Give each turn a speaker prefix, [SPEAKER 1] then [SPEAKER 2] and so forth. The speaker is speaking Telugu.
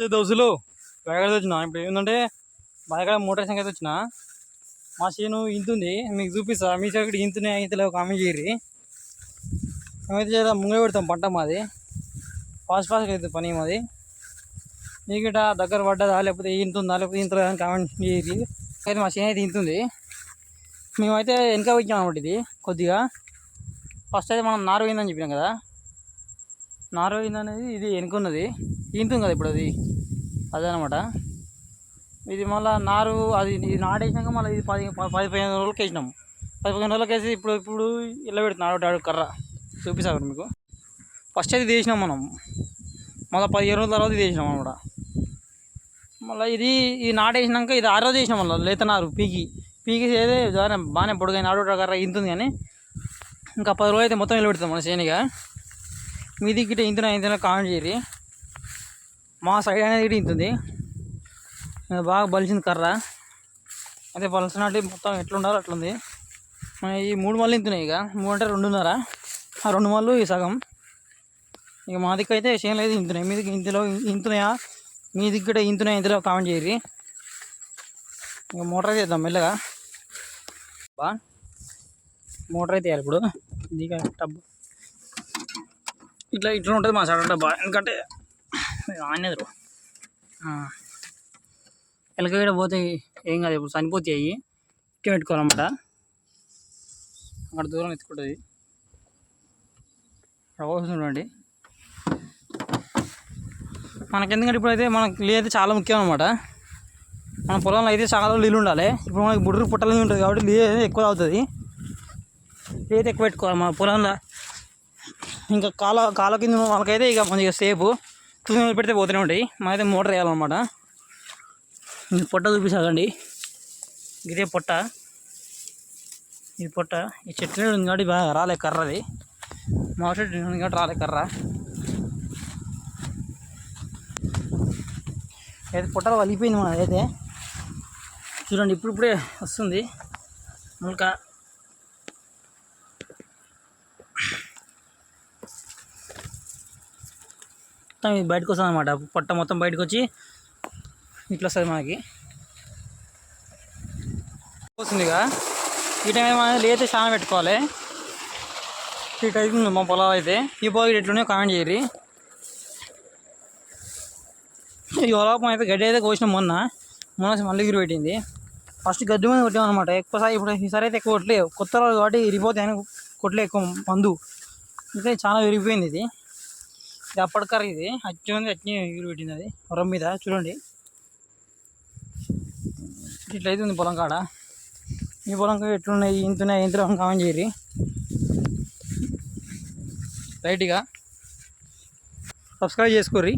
[SPEAKER 1] దోసులు దోస్తులు వచ్చిన? ఇప్పుడు ఏంటంటే బాగా మోటార్ అయితే వచ్చిన? మా చేను ఇంతుంది మీకు చూపిస్తా. మీ సైడ్ ఇంతనే ఇంతలో కామెంట్ చేయరు మేమైతే చేద్దాం ముంగ పెడతాం పంట మాది. ఫాస్ట్ ఫాస్ట్గా అవుతుంది పని మాది. మీకు ఇట దగ్గర పడ్డదా లేకపోతే ఇంతుందా లేకపోతే ఇంత అని కామెంట్ చేయరు అయితే మా చేను అయితే ఇంతుంది మేమైతే వెనక వచ్చాం అనమాట ఇది కొద్దిగా. ఫస్ట్ అయితే మనం నారు పోయిందని చెప్పినాం కదా. నారు పోయింది ఇది వెనుకున్నది ఇంతుంది కదా ఇప్పుడు అది? అదనమాట ఇది మళ్ళీ నారు అది ఇది నాటేసినాక మళ్ళీ ఇది పది పది పదిహేను రోజులకి వేసినాము పది పదిహేను రోజులకి వేసి ఇప్పుడు ఇప్పుడు ఇలా పెడుతున్నాడు ఆడు కర్ర. చూపిస్తాను మీకు? ఫస్ట్ అయితే వేసినాం మనం. మళ్ళీ పదిహేను రోజుల తర్వాత ఇది వేసినాం అనమాట. మళ్ళీ ఇది ఇది నాటేసినాక ఇది ఆ రోజు వేసినాం మళ్ళీ లేత నారు పీకి. పీకి ఏదే బాగానే బాగానే పొడుగైన ఆడు కర్ర ఇంతుంది కానీ ఇంకా పది రోజులు అయితే మొత్తం నిలబెడతాం మన శనిగా మీది గిట్ట ఇంతనా ఇంతనా కామెంట్ చేయరు మా సైడ్ అనేది ఇటు ఇంతుంది. బాగా బలిసింది కర్ర. అదే బలిసినట్టు మొత్తం ఎట్లుండాలో అట్లుంది. ఈ మూడు మళ్ళీ ఇంతున్నాయి ఇక. మూడు అంటే రెండున్నర. ఆ రెండు మళ్ళు ఈ సగం. ఇక మా దిక్కు అయితే చేనులు లేదు ఇంతున్నాయి. మీ దిక్కు ఇంతలో ఇంతున్నాయా? మీ దిక్కుట ఇంతున్నాయా ఇంతలో కామెంట్ చేయరు ఇక మోటార్ అయితే వేద్దాం మెల్లగా. బా. మోటార్ అయితే వేయాలి ఇప్పుడు. దిగ టబ్బు ఇట్లా ఇట్లా ఉంటుంది మా సడన్ డబ్బా ఎందుకంటే ఆనేదరు. ఎలకగడ పోతే ఏం కాదు ఇప్పుడు చనిపోతాయి అవి ఇట్లా పెట్టుకోవాలన్నమాట. అక్కడ దూరం ఎత్తుకుంటుంది. చూడండి. మనకి ఎందుకంటే ఇప్పుడు అయితే మనకి నీళ్ళు అయితే చాలా ముఖ్యం అనమాట మన పొలంలో అయితే చాలా నీళ్ళు ఉండాలి. ఇప్పుడు మనకి బుడ్రు పుట్టలు ఉంటుంది కాబట్టి నీళ్ళు ఎక్కువ అవుతుంది నీళ్ళు ఎక్కువ పెట్టుకోవాలి మన పొలంలో. ఇంకా కాల కాల కింద వాళ్ళకైతే ఇక మంచిగా సేపు తుమ్మి పెడితే పోతూనే ఉంటాయి. మనమైతే మోటార్ వేయాలన్నమాట. పొట్ట చూపిస్తాకండి ఇదే పొట్ట. ఇది పొట్ట. ఈ చెట్టు ఉంది కాబట్టి బాగా రాలే కర్రది మా చెట్టు ఉంది కాబట్టి రాలే కర్ర. అయితే పొట్టలు వలిగిపోయింది మన అయితే చూడండి ఇప్పుడిప్పుడే వస్తుంది. ములక మొత్తం ఇది బయటకు వస్తుంది అనమాట పొట్ట మొత్తం బయటకు వచ్చి ఇట్లా వస్తుంది మనకి. వస్తుందిగా ఈ టైం మనం లేతే చాలా పెట్టుకోవాలి. ఈ టైం ఉంది మా పొలం అయితే. ఈ పొలం ఎట్లున్నాయో కామెంట్ చేయరు ఈ పొలం అయితే గడ్డి అయితే కోసినాం మొన్న. మొన్న మళ్ళీ ఎగిరి పెట్టింది. ఫస్ట్ గడ్డి మీద కొట్టాం అనమాట ఎక్కువసారి ఇప్పుడు ఈసారి అయితే ఎక్కువ కొట్టలేవు కొత్త రోజు కాబట్టి విరిగిపోతాయని కొట్టలే ఎక్కువ మందు. ఇంకా చాలా విరిగిపోయింది ఇది. ఇది అప్పటికర ఇది. అచ్చి ఉంది అచ్చి ఎగిరి పెట్టింది అది. వరం మీద చూడండి. ఇట్లయితే ఉంది పొలం కాడ. ఈ పొలం కాడ ఎట్లున్నాయి ఇంతున్నాయి ఇంత కామెంట్ చేయరు. రైట్గా సబ్స్క్రైబ్ చేసుకోర్రీ.